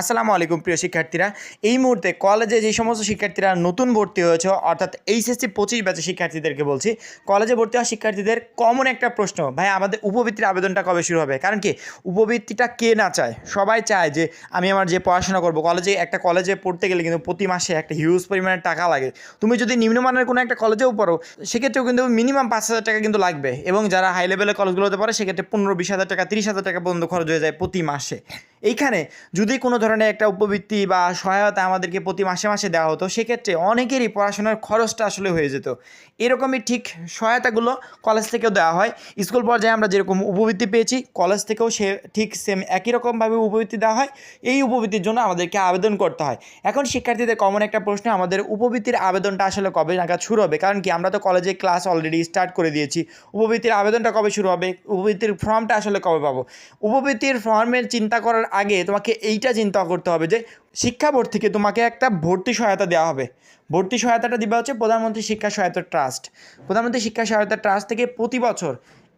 আসসালামু আলাইকুম প্রিয় শিক্ষার্থীরা। এই মুহূর্তে কলেজে যে সমস্ত শিক্ষার্থীরা নতুন ভর্তি হয়েছে, অর্থাৎ এইচএসসি পঁচিশ ব্যাচের শিক্ষার্থীদেরকে বলছি কলেজে ভর্তি হওয়া শিক্ষার্থীদের কমন একটা প্রশ্ন, ভাই আমাদের উপবৃত্তির আবেদনটা কবে শুরু হবে? কারণ কি, উপবৃত্তিটা কে না চায়? সবাই চায় যে আমি আমার যে পড়াশোনা করব কলেজে একটা কলেজে পড়তে গেলে কিন্তু প্রতি মাসে একটা হিউজ পরিমাণে টাকা লাগে। তুমি যদি নিম্নমানের কোনো একটা কলেজেও পড়ো, সেক্ষেত্রেও কিন্তু মিনিমাম পাঁচ হাজার টাকা কিন্তু লাগবে। এবং যারা হাই লেভেলের কলেজগুলোতে পড়ে, সেক্ষেত্রে পনেরো, বিশ হাজার টাকা, তিরিশ হাজার টাকা পর্যন্ত খরচ হয়ে যায় প্রতি মাসে। এইখানে যদি কোনো ধরনের একটা উপবৃত্তি বা সহায়তা আমাদেরকে প্রতি মাসে মাসে দেওয়া হতো, সেক্ষেত্রে অনেকেরই পড়াশোনার খরচটা আসলে হয়ে যেত। এরকমই ঠিক সহায়তাগুলো কলেজ থেকেও দেওয়া হয়। স্কুল পর্যায়ে আমরা যেরকম উপবৃত্তি পেয়েছি কলেজ থেকেও সে ঠিক সেম একই রকমভাবে উপবৃত্তি দেওয়া হয়। এই উপবৃত্তির জন্য আমাদেরকে আবেদন করতে হয়। এখন শিক্ষার্থীদের কমন একটা প্রশ্ন, আমাদের উপবৃত্তির আবেদনটা আসলে কবে নাগাদ শুরু হবে? কারণ কি, আমরা তো কলেজে ক্লাস অলরেডি স্টার্ট করে দিয়েছি। উপবৃত্তির আবেদনটা কবে শুরু হবে? উপবৃত্তির ফর্মটা আসলে কবে পাবো? উপবৃত্তির ফর্মের চিন্তা করার আগে তোমাকে এইটা চিন্তা করতে হবে যে শিক্ষা বোর্ড থেকে তোমাকে একটা ভর্তি সহায়তা দেওয়া হবে। ভর্তি সহায়তাটা দেওয়া হচ্ছে প্রধানমন্ত্রী শিক্ষা সহায়তা ট্রাস্ট। প্রধানমন্ত্রী শিক্ষা সহায়তা ট্রাস্ট থেকে প্রতি বছর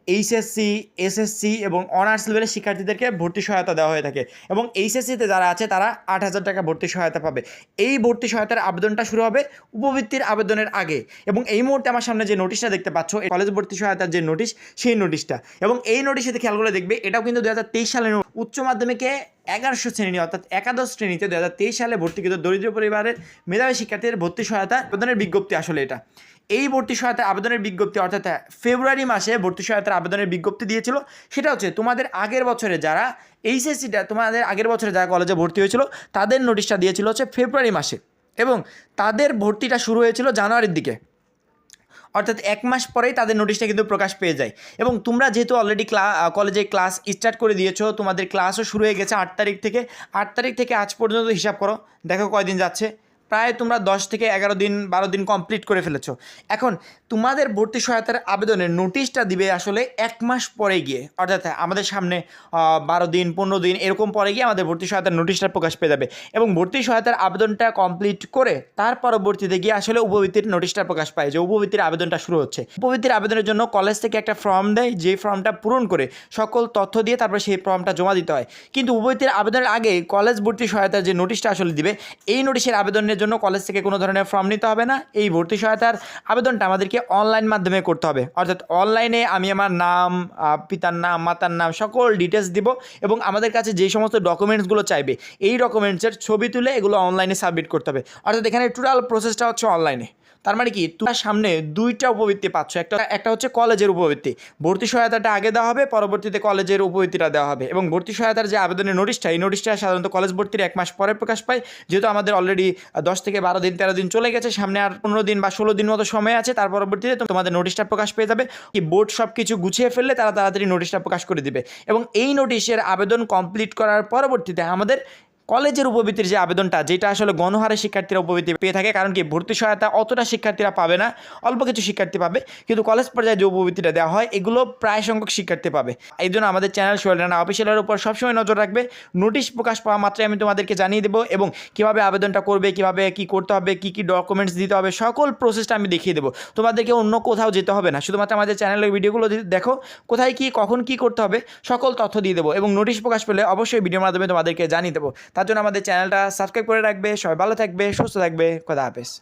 এইচএসসি এসএসসি এবং অনার্স লেভেলের শিক্ষার্থীদেরকে ভর্তি সহায়তা দেওয়া হয়ে থাকে। এবং এইচএসসিতে যারা আছে, তারা আট হাজার টাকা ভর্তি সহায়তা পাবে। এই ভর্তি সহায়তার আবেদনটা শুরু হবে উপবৃত্তির আবেদনের আগে। এবং এই মুহূর্তে আমার সামনে যে নোটিশটা দেখতে পাচ্ছ, এই কলেজ ভর্তি সহায়তার যে নোটিশ সেই নোটিশটা এবং এই নোটিশে খেয়াল করে দেখবে, এটাও কিন্তু দু নোট। উচ্চ মাধ্যমিকে এগারোশো শ্রেণি অর্থাৎ একাদশ শ্রেণীতে দু হাজার তেইশ সালে ভর্তিকৃত দরিদ্র পরিবারের মেধাবী শিক্ষার্থীদের ভর্তি সহায়তা আবেদনের বিজ্ঞপ্তি আসলে এটা। এই ভর্তি সহায়তা আবেদনের বিজ্ঞপ্তি, অর্থাৎ ফেব্রুয়ারি মাসে ভর্তি সহায়তার আবেদনের বিজ্ঞপ্তি দিয়েছিল। সেটা হচ্ছে, তোমাদের আগের বছরে যারা এইচএসসিটা, তোমাদের আগের বছরে যারা কলেজে ভর্তি হয়েছিল, তাদের নোটিশটা দিয়েছিল হচ্ছে ফেব্রুয়ারি মাসে। এবং তাদের ভর্তিটা শুরু হয়েছিল জানুয়ারির দিকে। অর্থাৎ এক মাস পরেই তাদের নোটিশটা কিন্তু প্রকাশ পেয়ে যায়। এবং তোমরা যেহেতু অলরেডি ক্লা কলেজে ক্লাস স্টার্ট করে দিয়েছ, তোমাদের ক্লাসও শুরু হয়ে গেছে আট তারিখ থেকে। আট তারিখ থেকে আজ পর্যন্ত হিসাব করো। দেখো কয়দিন যাচ্ছে। প্রায় তোমরা দশ থেকে এগারো দিন, বারো দিন কমপ্লিট করে ফেলেছো। এখন তোমাদের ভর্তি সহায়তার আবেদনের নোটিশটা দিবে আসলে এক মাস পরে গিয়ে। অর্থাৎ আমাদের সামনে বারো দিন, পনেরো দিন এরকম পরে গিয়ে আমাদের ভর্তি সহায়তার নোটিশটা প্রকাশ পেয়ে যাবে। এবং ভর্তি সহায়তার আবেদনটা কমপ্লিট করে তার পরবর্তীতে গিয়ে আসলে উপবৃত্তির নোটিশটা প্রকাশ পায় যে উপবৃত্তির আবেদনটা শুরু হচ্ছে। উপবৃত্তির আবেদনের জন্য কলেজ থেকে একটা ফর্ম দেয় যে ফর্মটা পূরণ করে সকল তথ্য দিয়ে তারপর সেই ফর্মটা জমা দিতে হয়। কিন্তু উপবৃত্তির আবেদনের আগে কলেজ ভর্তি সহায়তার যে নোটিশটা আসলে দিবে, এই নোটিশের আবেদনের জন্য কলেজ থেকে কোনো ধরনের ফর্ম নিতে হবে না। এই ভর্তি সহায়তার আবেদনটা আমাদেরকে অনলাইন মাধ্যমে করতে হবে। অর্থাৎ অনলাইনে আমি আমার নাম পিতার নাম, মাতার নাম সকল ডিটেলস দিব এবং আমাদের কাছে যে সমস্ত ডকুমেন্টসগুলো চাইবে, এই ডকুমেন্টসের ছবি তুলে এগুলো অনলাইনে সাবমিট করতে হবে। অর্থাৎ এখানে টোটাল প্রসেসটা হচ্ছে অনলাইনে তার মানে কি, তোমার সামনে দুইটা উপবৃত্তি পাচ্ছ। একটা একটা হচ্ছে কলেজের উপবৃত্তি। ভর্তি সহায়তাটা আগে দেওয়া হবে, পরবর্তীতে কলেজের উপবৃত্তিটা দেওয়া হবে এবং ভর্তি সহায়তার যে আবেদনের নোটিশটা, এই নোটিশটা সাধারণত কলেজ ভর্তির এক মাস পরে প্রকাশ পায়। যেহেতু আমাদের অলরেডি দশ থেকে বারো দিন, তেরো দিন চলে গেছে, সামনে আর পনেরো দিন বা ষোলো দিন মতো সময় আছে, তার পরবর্তীতে তোমাদের নোটিশটা প্রকাশ পেয়ে যাবে। কি বোর্ড সব কিছু গুছিয়ে ফেললে তারা তাড়াতাড়ি নোটিশটা প্রকাশ করে দিবে। এবং এই নোটিশের আবেদন কমপ্লিট করার পরবর্তীতে আমাদের কলেজের উপবৃত্তির যে আবেদনটা, যেটা আসলে গণহারে শিক্ষার্থীরা উপবৃত্তি পেয়ে থাকে, কারণ কি ভর্তি সহায়তা অতটা শিক্ষার্থীরা পাবে না, অল্প কিছু শিক্ষার্থী পাবে, কিন্তু কলেজ পর্যায়ে যে উপবৃত্তিটা দেওয়া হয়, এগুলো প্রায় সংখ্যক শিক্ষার্থী পাবে। এই জন্য আমাদের চ্যানেল সোয়েলানা অফিসিয়ালের উপর সবসময় নজর রাখবে, নোটিশ প্রকাশ পাওয়া মাত্রায় আমি তোমাদেরকে জানিয়ে দেবো এবং কীভাবে আবেদনটা করবে, কীভাবে কী করতে হবে, কী কী ডকুমেন্টস দিতে হবে, সকল প্রসেসটা আমি দেখিয়ে দেবো। তোমাদেরকে অন্য কোথাও যেতে হবে না, শুধুমাত্র আমাদের চ্যানেলের ভিডিওগুলো দেখো, কোথায় কী, কখন কী করতে হবে, সকল তথ্য দিয়ে দেবো এবং নোটিশ প্রকাশ পেলে অবশ্যই ভিডিওর মাধ্যমে তোমাদেরকে জানিয়ে দেবো। তার জন্য আমাদের চ্যানেলটা সাবস্ক্রাইব করে রাখবে সবাই ভালো থাকবে সুস্থ থাকবে কথা হাফেজ।